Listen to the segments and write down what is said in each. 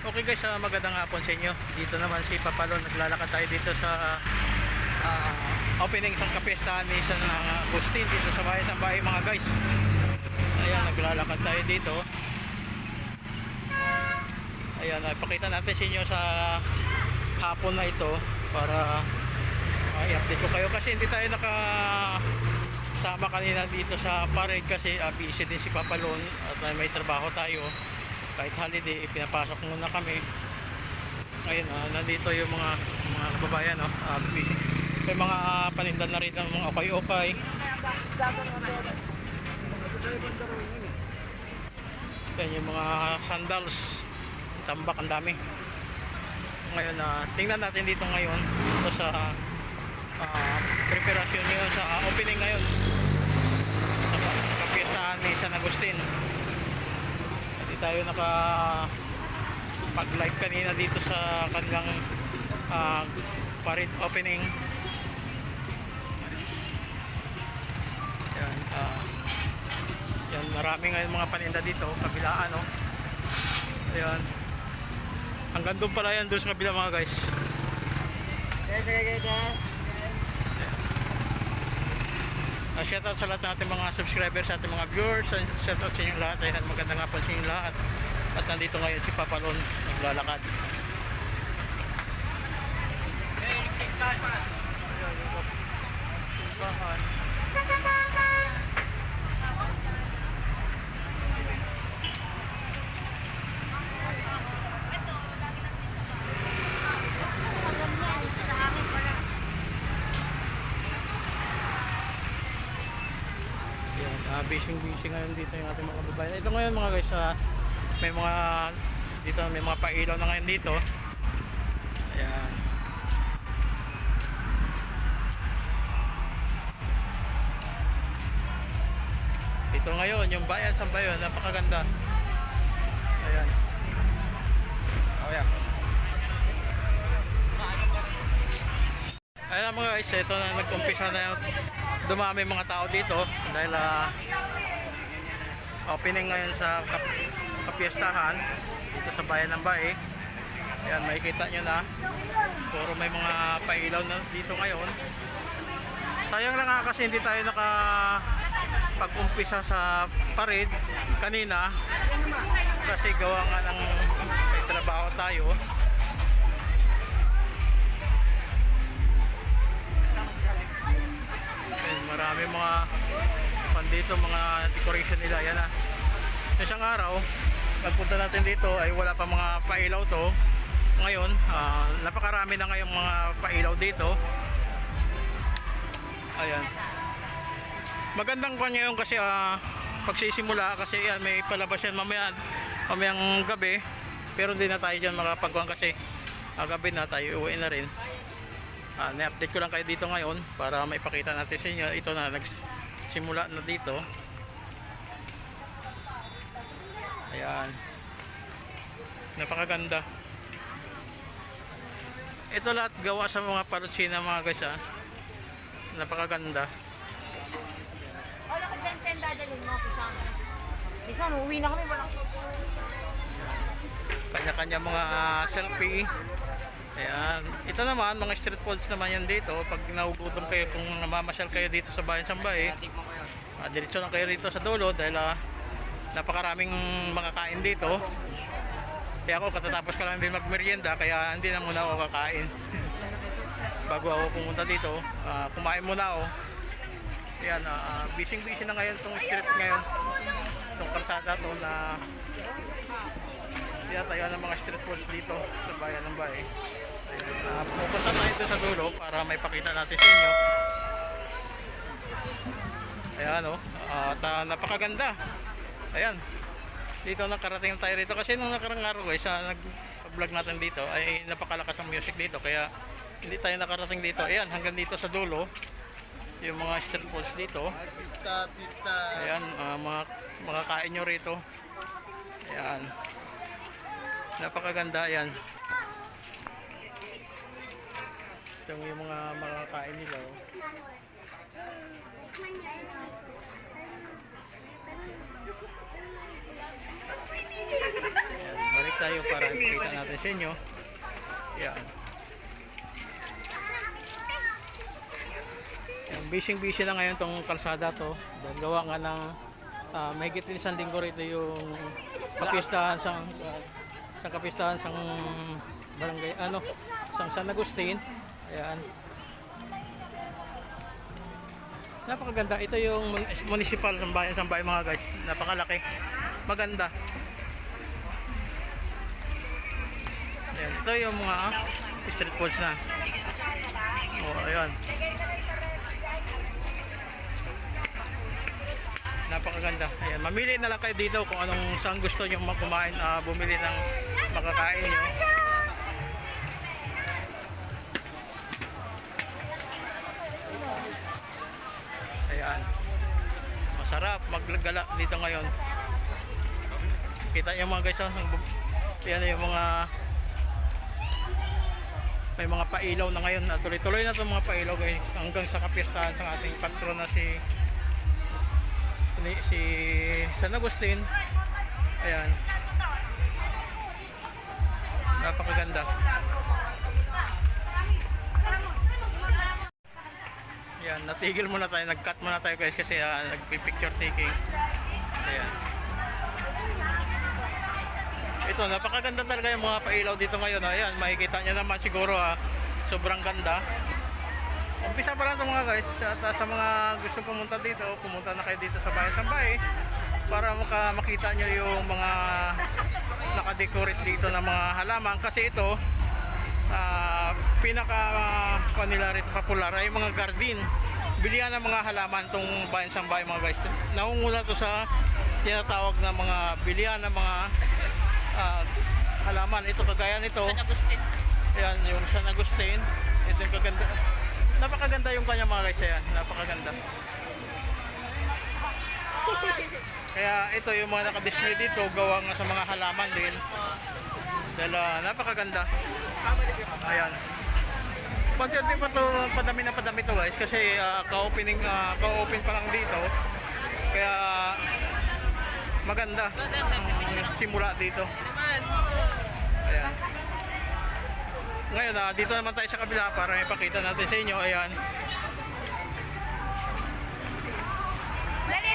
Okay guys, ah, magandang hapon sa inyo. Dito naman si Papalo, naglalakad tayo dito sa ah, opening isang kapiestahan ni San Agustin dito sa bahay sa bahay mga guys. Ayan, naglalakad tayo dito. Ayan, ipakita natin sa inyo sa hapon na ito para ah, i-update ko kayo kasi hindi tayo naka sama kanina dito sa parade kasi uh, busy din si Papalon at uh, may trabaho tayo kahit holiday pinapasok muna kami. Ayun ah, nandito yung mga mga kababayan no? Ah, busy. may mga uh, panindan na rin ng mga okay-okay. Yan yung mga sandals. Tambak ang dami. Ngayon na tingnan natin dito ngayon dito sa ah, preparasyon nyo sa ah, opening ngayon. Sa kapiyasahan ni San Agustin tayo naka pag live kanina dito sa kanilang ah, parade opening. Yan ah, yan marami ngayon mga paninda dito kabilaan no ayan. Hanggang doon pala yan doon sa kabila mga guys Uh, shoutout sa lahat ng ating mga subscribers, sa ating mga viewers, and shoutout sa inyong lahat. Ayan, magandang hapon sa inyong lahat. At nandito ngayon si Papalon, naglalakad. Yan, uh, ngayon dito yung ating mga babae. Ito ngayon mga guys, ah, may mga dito may mga pailaw na ngayon dito. Ayan. Ito ngayon, yung bayan sa bayan, napakaganda. Ayan. Oh, yeah. Ayan mga guys, ito na nag-umpisa na yung dumami mga tao dito dahil ah, opening ngayon sa kap kapiestahan dito sa bayan ng Bae. Ayan, makikita nyo na. Puro may mga pailaw na dito ngayon. Sayang lang nga kasi hindi tayo naka pag-umpisa sa parade kanina kasi gawa nga ng may trabaho tayo. Marami mga pan dito, mga decoration nila. Yan na. Isang araw, pagpunta natin dito ay wala pa mga pailaw to. Ngayon, ah, napakarami na ngayong mga pailaw dito. Ayan. Magandang kanya yung kasi ah, pagsisimula kasi yan, may palabas yan mamaya, mamayang gabi. Pero hindi na tayo dyan makapagkuhan kasi ah, gabi na tayo uwi na rin. Ah, na-update ko lang kayo dito ngayon para maipakita natin sa inyo. Ito na, nagsimula na dito. Ayan. Napakaganda. Ito lahat gawa sa mga parutsina mga guys ah. Napakaganda. Wala ko benten dadalhin mo kasama. Minsan, uuwi na kami, walang Kanya-kanya mga ah, selfie. Ayan. Ito naman, mga street foods naman yan dito. Pag nagugutom kayo, kung namamasyal kayo dito sa bayan Sambay, uh, diretso lang kayo rito sa dulo dahil ah, napakaraming mga kain dito. Kaya ako katatapos ko lang din magmerienda kaya hindi na muna ako kakain. Bago ako pumunta dito, ah, kumain muna ako. Yan, uh, busy-busy na ngayon tong street ngayon. Itong kalsada to na kaya tayo ng mga street foods dito sa bayan ng Bae. Ayan, uh, pupunta tayo dito sa dulo para may pakita natin sa inyo. Ayan o, at ah, napakaganda. Ayan, dito nakarating tayo rito kasi nung nakarang araw guys, sa nag-vlog natin dito ay napakalakas ang music dito kaya hindi tayo nakarating dito. Ayan, hanggang dito sa dulo yung mga street foods dito. Ayan, ah, mga makakain nyo rito. Ayan. Napakaganda yan. Ito yung mga makakain nila. oh. Ayan, balik tayo para ipakita natin sa inyo. Yan. Yan, busy-busy na ngayon tong kalsada to. Dahil gawa nga ng uh, mahigit din isang linggo rito yung kapistahan sa sa kapistahan sa barangay ano sa San Agustin. Ayan. Napakaganda. Ito yung mun- municipal sambayan sambayan mga guys. Napakalaki. Maganda. Ito yung mga ah, street foods na. Oh, ayan. Napakaganda. Ayan, mamili na lang kayo dito kung anong saan gusto nyo kumain, ah, bumili ng makakain nyo. Ayan. Masarap maggala dito ngayon. Kita yung mga guys, oh, bu- yan yung mga may mga pailaw na ngayon. Ah, Tuloy-tuloy na itong mga pailaw guys hanggang sa kapistahan sa ating patron na si si San Agustin. Ayan. Napakaganda. Yan, natigil muna tayo, nag-cut muna tayo guys kasi uh, nagpi-picture taking. Ayan. Ito, napakaganda talaga yung mga pailaw dito ngayon. Ayan, makikita nyo naman siguro ah, sobrang ganda. Umpisa pa lang ito mga guys. At ah, sa mga gusto pumunta dito, pumunta na kayo dito sa Bayan Sambay para maka makita nyo yung mga nakadecorate dito ng mga halaman. Kasi ito ah, pinaka uh, nila rito popular ay mga garden. Bilihan ng mga halaman tong Bayan Sambay mga guys. Naunguna to sa tinatawag na mga bilihan ng mga ah, halaman ito kagaya nito Ayan, yung San Agustin. Ito yung kaganda. Napakaganda yung kanya mga guys. Ayan, napakaganda. Kaya ito yung mga nakadisplay dito, gawa nga sa mga halaman din. Dahil ah, napakaganda. Ayan. Konti-konti pa to, padami na padami to guys. Kasi ah, ka-opening, ah, ka-open pa lang dito. Kaya maganda ang simula dito. Ayan. Ngayon, ah, dito naman tayo sa kabila para ipakita natin sa inyo. Ayan.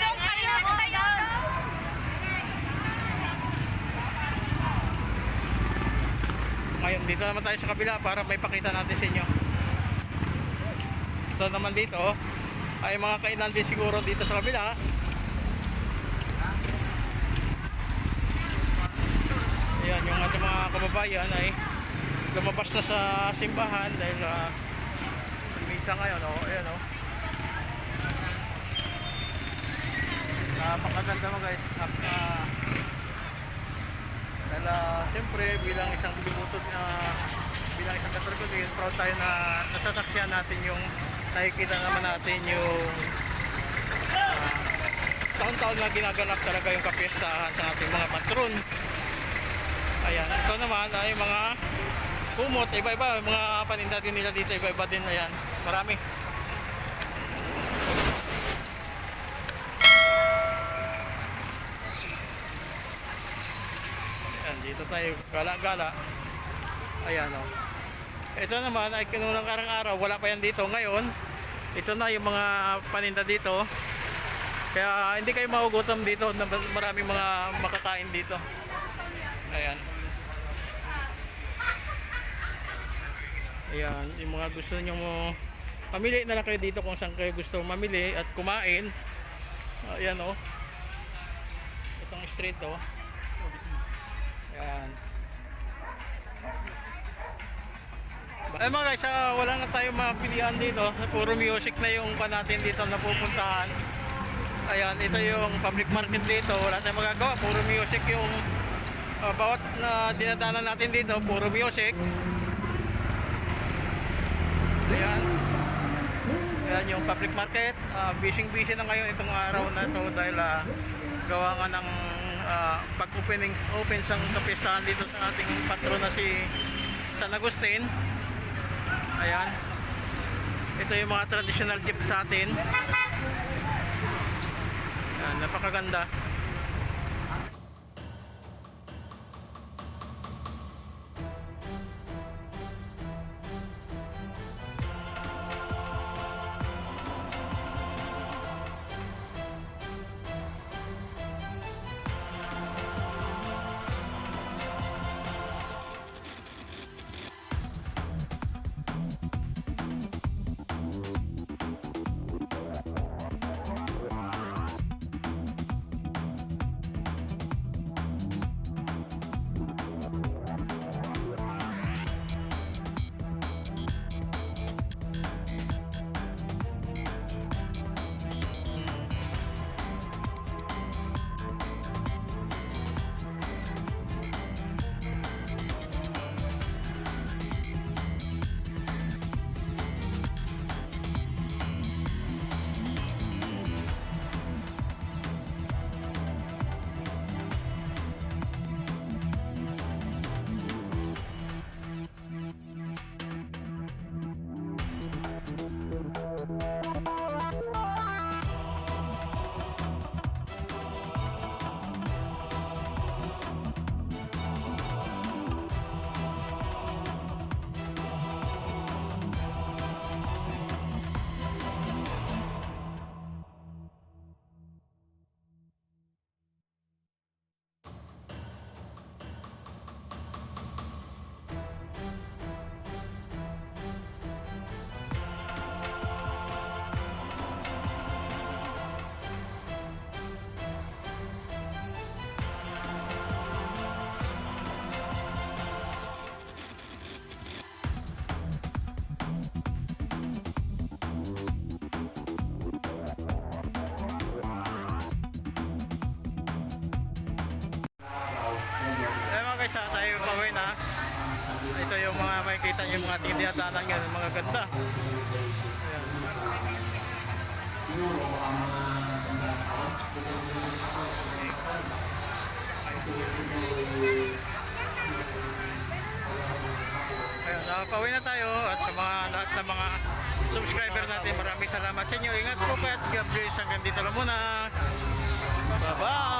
Dong kayo! Kayo! Ngayon, dito naman tayo sa kabila para may pakita natin sa inyo. So naman dito, ay mga kainan din siguro dito sa kabila. Ayan, yung ating mga kababayan ay lumabas na sa simbahan dahil uh, misa ngayon. Oh, ayan, oh. Napakaganda mo guys. Napaka dahil uh, siyempre bilang isang bumutod na bilang isang katoliko proud tayo na nasasaksihan natin yung nakikita naman natin yung ah, taon-taon na ginaganap talaga yung kapiestahan sa ating mga patron. Ayan, ito naman ay mga kumot, iba-iba, mga paninda din nila dito, iba-iba din, ayan, marami. Ayan, dito tayo gala-gala. Ayan o. Ito naman ay kinunang karang araw, wala pa yan dito. Ngayon, ito na yung mga paninda dito. Kaya hindi kayo mahugutom dito. Maraming mga makakain dito. Ayan. Ayan, yung mga gusto nyo mo Pamili na lang kayo dito kung saan kayo gusto mamili at kumain. Ayan o. Itong street o. Ayan. Ay mga guys, ah, wala na tayong mapilihan dito. Puro music na yung pa natin dito napupuntahan. Ayan, ito yung public market dito. Wala tayong magagawa. Puro music yung ah, bawat na dinadanan natin dito. Puro music. Ayan. Ayan yung public market. Uh, busy-busy na ngayon itong araw na to dahil ah, gawa nga ng ah, pag-opening open sang kapistahan dito sa ating patron na si San Agustin. Ayan. Ito yung mga traditional jeep sa atin. Ayan, napakaganda. Makikita niyo yung mga tindiyatanan ngayon, mga ganda. Ayan. Ayan, na tayo at sa mga lahat ng mga subscriber natin, maraming salamat sa inyo. Ingat po kayo at God bless. Hanggang dito lang muna. Bye-bye!